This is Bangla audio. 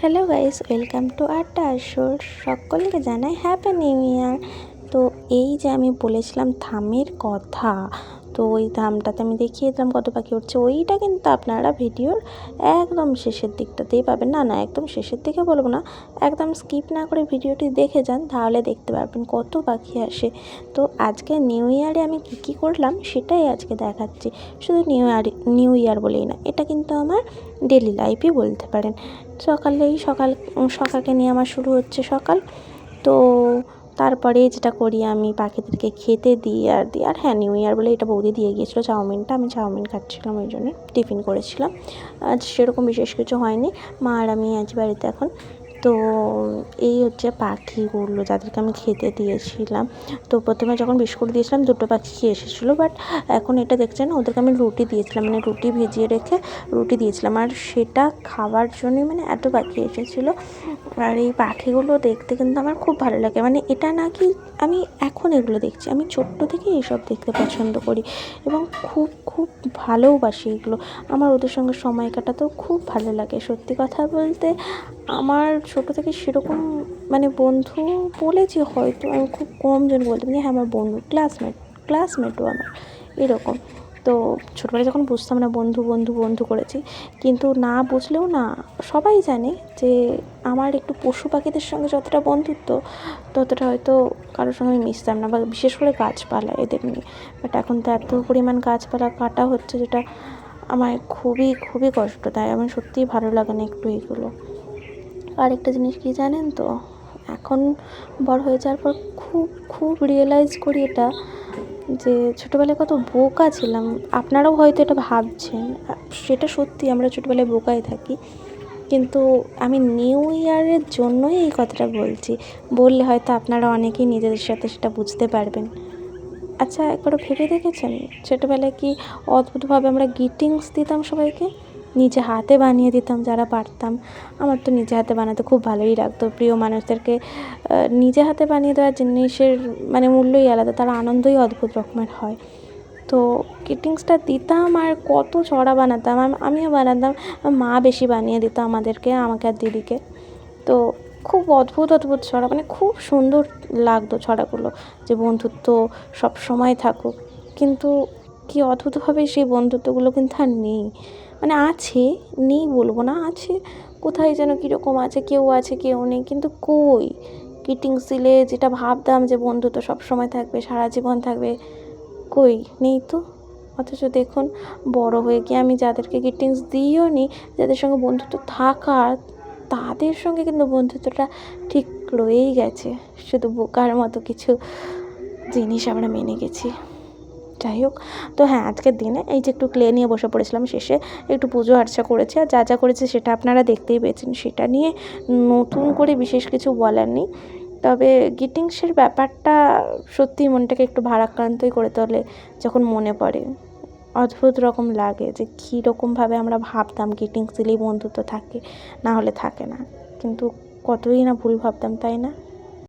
হ্যালো গাইস ওয়েলকাম টু আড্ডা আসর সকলকে জানাই হ্যাপি নিউ ইয়ার তো এই যে আমি বলেছিলাম থামের কথা, তো ওই ধামটাতে আমি দেখিয়ে দিলাম কত পাখি উঠছে। ওইটা কিন্তু আপনারা ভিডিওর একদম শেষের দিকটাতেই পাবেন। না না, একদম শেষের দিকে বলব না, একদম স্কিপ না করে ভিডিওটি দেখে যান, তাহলে দেখতে পারবেন কত পাখি আসে। তো আজকে নিউ ইয়ারে আমি কী কী করলাম সেটাই আজকে দেখাচ্ছি। শুধু নিউ ইয়ার নিউ ইয়ার বলেই না, এটা কিন্তু আমার ডেলি লাইফই বলতে পারেন। সকালেই সকাল, সকালকে নিয়ে আমার শুরু হচ্ছে সকাল। তো তারপরে যেটা করি আমি পাখিদেরকে খেতে দিই আর দিই। আর হ্যাঁ নিউ ইয়ার বলে এটা বৌদি দিয়ে গিয়েছিল চাউমিনটা। আমি চাউমিন খাচ্ছিলাম, ওই জন্য টিফিন করেছিলাম। আজ সেরকম বিশেষ কিছু হয়নি। মা আর আমি আজ বাড়িতে এখন তো এই হচ্ছে পাখিগুলো যাদেরকে আমি খেতে দিয়েছিলাম। তো প্রথমে যখন বিস্কুট দিয়েছিলাম, দুটো পাখি এসেছিল বাট এখন এটা দেখছেন ওদেরকে আমি রুটি দিয়েছিলাম মানে রুটি ভিজিয়ে রেখে রুটি দিয়েছিলাম। আর সেটা খাওয়ার জন্যই মানে এত পাখি এসেছিল। আর এই পাখিগুলো দেখতে কিন্তু আমার খুব ভালো লাগে। মানে এটা নাকি আমি এখন এগুলো দেখছি, আমি ছোট্ট থেকেই এইসব দেখতে পছন্দ করি এবং খুব খুব ভালোবাসি এগুলো। আমার ওদের সঙ্গে সময় কাটাতেও খুব ভালো লাগে। সত্যি কথা বলতে আমার ছোটো থেকে সেরকম মানে বন্ধু বলেছি হয়তো, আমি খুব কম জন বলতাম যে হ্যাঁ আমার বন্ধু ক্লাসমেট ক্লাসমেটও আমার, এরকম। তো ছোটোবেলায় যখন বুঝতাম না বন্ধু বন্ধু বন্ধু করেছি, কিন্তু না বুঝলেও না, সবাই জানে যে আমার একটু পশু পাখিদের সঙ্গে যতটা বন্ধুত্ব, ততটা হয়তো কারোর সঙ্গে আমি মিশতাম না, বা বিশেষ করে গাছপালা, এদের নিয়ে। বাট এখন তো এত পরিমাণ গাছপালা কাটা হচ্ছে, যেটা আমার খুবই খুবই কষ্ট, তাই আমার সত্যিই ভালো লাগে না একটু এগুলো। আরেকটা জিনিস কি জানেন তো? এখন বড় হয়ে যাওয়ার পর খুব খুব রিয়েলাইজ করি এটা যে ছোটোবেলায় কত বোকা ছিলাম। আপনারাও হয়তো এটা ভাবছেন, সেটা সত্যি আমরা ছোটোবেলায় বোকাই থাকি। কিন্তু আমি নিউ ইয়ারের জন্যই এই কথাটা বলছি। বললে হয়তো আপনারা অনেকেই নিজেদের সাথে সেটা বুঝতে পারবেন। আচ্ছা একবারও ভেবে দেখেছেন? ছোটোবেলায় কি অদ্ভুতভাবে আমরা গ্রিটিংস দিতাম সবাইকে? নিজে হাতে বানিয়ে দিতাম, যারা পারতাম। আমার তো নিজে হাতে বানাতে খুব ভালোই লাগতো। প্রিয় মানুষদেরকে নিজে হাতে বানিয়ে দেওয়া জিনিসের মানে মূল্যই আলাদা। তার আনন্দই অদ্ভুত রকমের হয়। তো কিটিংসটা দিতাম আর কত ছড়া বানাতাম। আমিও বানাতাম। মা বেশি বানিয়ে দিত আমাদেরকে, আমাকে আর দিদিকে। তো খুব অদ্ভুত অদ্ভুত ছড়া মানে খুব সুন্দর লাগতো ছড়াগুলো যে বন্ধুত্ব সব সময় থাকুক। কিন্তু কি অদ্ভুতভাবে সেই বন্ধুত্বগুলো কিন্তু আর নেই। মানে আছে, নেই বলব না, আছে। কোথায় যেন কীরকম আছে, কেউ আছে, কেউ নেই, কিন্তু কই? গ্রিটিংস দিলে যেটা ভাবতাম যে বন্ধুত্ব সব সময় থাকবে, সারা জীবন থাকবে, কই? নেই তো। অথচ দেখুন, বড় হয়ে গিয়ে আমি যাদেরকে গ্রিটিংস দিইও নি, যাদের সঙ্গে বন্ধুত্ব থাকার, তাদের সঙ্গে কিন্তু বন্ধুত্বটা ঠিক রয়েই গেছে। শুধু বোকার মতো কিছু জিনিস আমরা মেনে গেছি। যাই হোক, তো হ্যাঁ আজকের দিনে এই যে একটু ক্লে নিয়ে বসে পড়েছিলাম শেষে, একটু পুজো আর্চা করেছি আর যা যা করেছি সেটা আপনারা দেখতেই পেয়েছেন। সেটা নিয়ে নতুন করে বিশেষ কিছু বলার নেই। তবে গিটিংসের ব্যাপারটা সত্যিই মনটাকে একটু ভারাক্রান্তই করে তোলে যখন মনে পড়ে। অদ্ভুত রকম লাগে যে কী রকমভাবে আমরা ভাবতাম গ্রিটিংস দিলেই বন্ধুত্ব থাকে, না হলে থাকে না। কিন্তু কতই না ভুল ভাবতাম, তাই না?